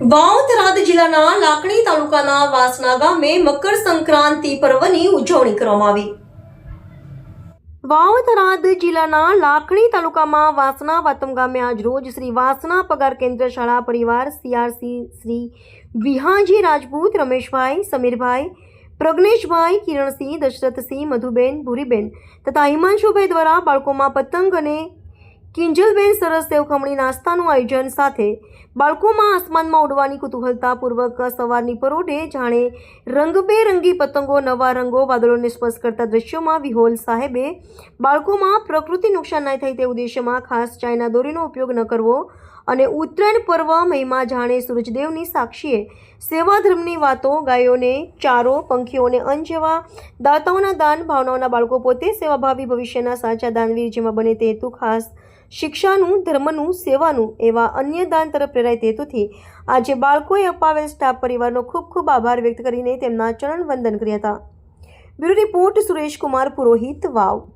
વાવ થરાદ જિલ્લાના લાખણી તાલુકાના વાસના ગામે મકર સંક્રાંતિ પર્વની ઉજવણી કરવામાં આવી. વાવતરાદ જિલ્લાના લાખણી તાલુકામાં વાસના વાતમ ગામે આજ રોજ શ્રી વાસના પગાર કેન્દ્ર શાળા પરિવાર સીઆરસી શ્રી વિહાજી રાજપૂત, રમેશભાઈ, સમીરભાઈ, પ્રજ્ઞેશભાઈ, કિરણસિંહ, દશરથસિંહ, મધુબેન, ભૂરીબેન તથા હિમાંશુભાઈ દ્વારા બાળકોમાં પતંગ અને કિંજલબેન સરસ સેવ ખમણી નાસ્તાનું આયોજન સાથે બાળકોમાં આસમાનમાં ઉડવાની કુતૂહલતાપૂર્વક સવારની પરોઢે જાણે રંગબેરંગી પતંગો, નવા રંગો વાદળોને સ્પર્શ કરતા દ્રશ્યોમાં વિહોલ સાહેબે બાળકોમાં પ્રકૃતિ નુકસાન ન થાય તે ઉદ્દેશ્યમાં ખાસ ચાઇના દોરીનો ઉપયોગ ન કરવો અને ઉત્તરાયણ પર્વ મહિમા જાણે સૂરજદેવની સાક્ષીએ સેવાધર્મની વાતો, ગાયોને ચારો, પંખીઓને અન્ન જેવા દાતાઓના દાન, ભાવનાઓના બાળકો પોતે સેવાભાવી ભવિષ્યના સાચા દાનવીર જેમાં બને તે હેતુ ખાસ શિક્ષાનું, ધર્મનું, સેવાનું એવા અન્ય દાન તરફ પ્રેરાય તે હેતુથી આજે બાળકોએ અપાવેલ સ્ટાફ પરિવારનો ખૂબ ખૂબ આભાર વ્યક્ત કરીને તેમના ચરણ વંદન કર્યા હતા. Bureau report Suresh Purohit, Vav.